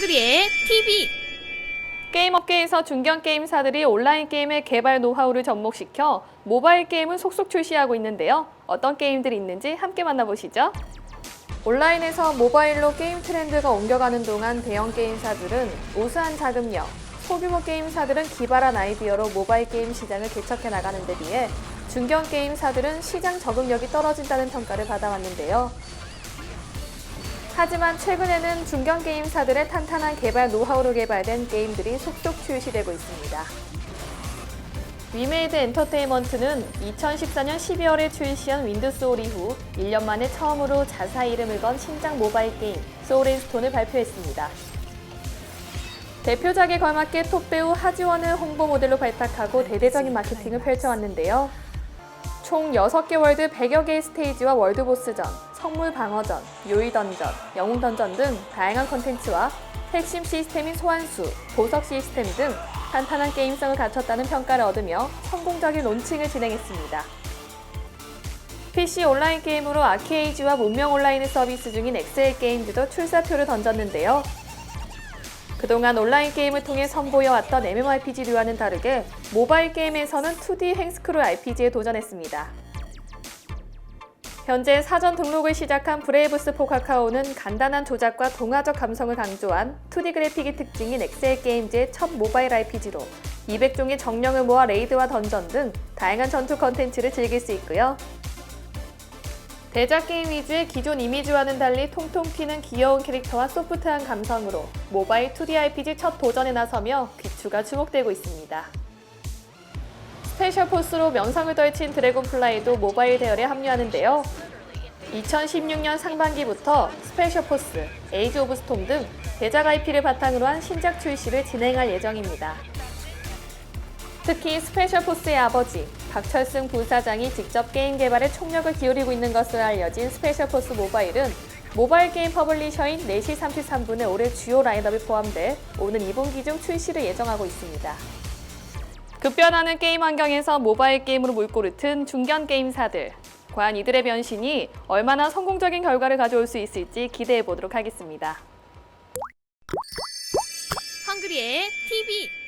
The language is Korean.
헝그리의 TV 게임업계에서 중견 게임사들이 온라인 게임의 개발 노하우를 접목시켜 모바일 게임을 속속 출시하고 있는데요. 어떤 게임들이 있는지 함께 만나보시죠. 온라인에서 모바일로 게임 트렌드가 옮겨가는 동안 대형 게임사들은 우수한 자금력, 소규모 게임사들은 기발한 아이디어로 모바일 게임 시장을 개척해 나가는 데 비해 중견 게임사들은 시장 적응력이 떨어진다는 평가를 받아왔는데요. 하지만 최근에는 중견 게임사들의 탄탄한 개발 노하우로 개발된 게임들이 속속 출시되고 있습니다. 위메이드 엔터테인먼트는 2014년 12월에 출시한 윈드 소울 이후 1년 만에 처음으로 자사 이름을 건 신작 모바일 게임 소울앤스톤을 발표했습니다. 대표작에 걸맞게 톱배우 하지원을 홍보 모델로 발탁하고 대대적인 마케팅을 펼쳐왔는데요. 총 6개 월드 100여 개의 스테이지와 월드보스전, 성물 방어전, 요이 던전, 영웅 던전 등 다양한 컨텐츠와 핵심 시스템인 소환수, 보석 시스템 등 탄탄한 게임성을 갖췄다는 평가를 얻으며 성공적인 론칭을 진행했습니다. PC 온라인 게임으로 아케이지와 문명 온라인을 서비스 중인 엑셀 게임즈도 출사표를 던졌는데요. 그동안 온라인 게임을 통해 선보여왔던 MMORPG류와는 다르게 모바일 게임에서는 2D 행스크롤 RPG에 도전했습니다. 현재 사전 등록을 시작한 브레이브스 포카카오는 간단한 조작과 동화적 감성을 강조한 2D 그래픽이 특징인 엑셀 게임즈의 첫 모바일 RPG로 200종의 정령을 모아 레이드와 던전 등 다양한 전투 컨텐츠를 즐길 수 있고요. 대작 게임 위주의 기존 이미지와는 달리 통통 튀는 귀여운 캐릭터와 소프트한 감성으로 모바일 2D RPG 첫 도전에 나서며 귀추가 주목되고 있습니다. 스페셜 포스로 명성을 떨친 드래곤 플라이도 모바일 대열에 합류하는데요. 2016년 상반기부터 스페셜 포스, 에이지 오브 스톰 등 대작 IP를 바탕으로 한 신작 출시를 진행할 예정입니다. 특히 스페셜 포스의 아버지 박철승 부사장이 직접 게임 개발에 총력을 기울이고 있는 것으로 알려진 스페셜 포스 모바일은 모바일 게임 퍼블리셔인 4시 33분에 올해 주요 라인업이 포함돼 오는 2분기 중 출시를 예정하고 있습니다. 급변하는 게임 환경에서 모바일 게임으로 물꼬를 튼 중견 게임사들. 과연 이들의 변신이 얼마나 성공적인 결과를 가져올 수 있을지 기대해 보도록 하겠습니다. 헝그리의 TV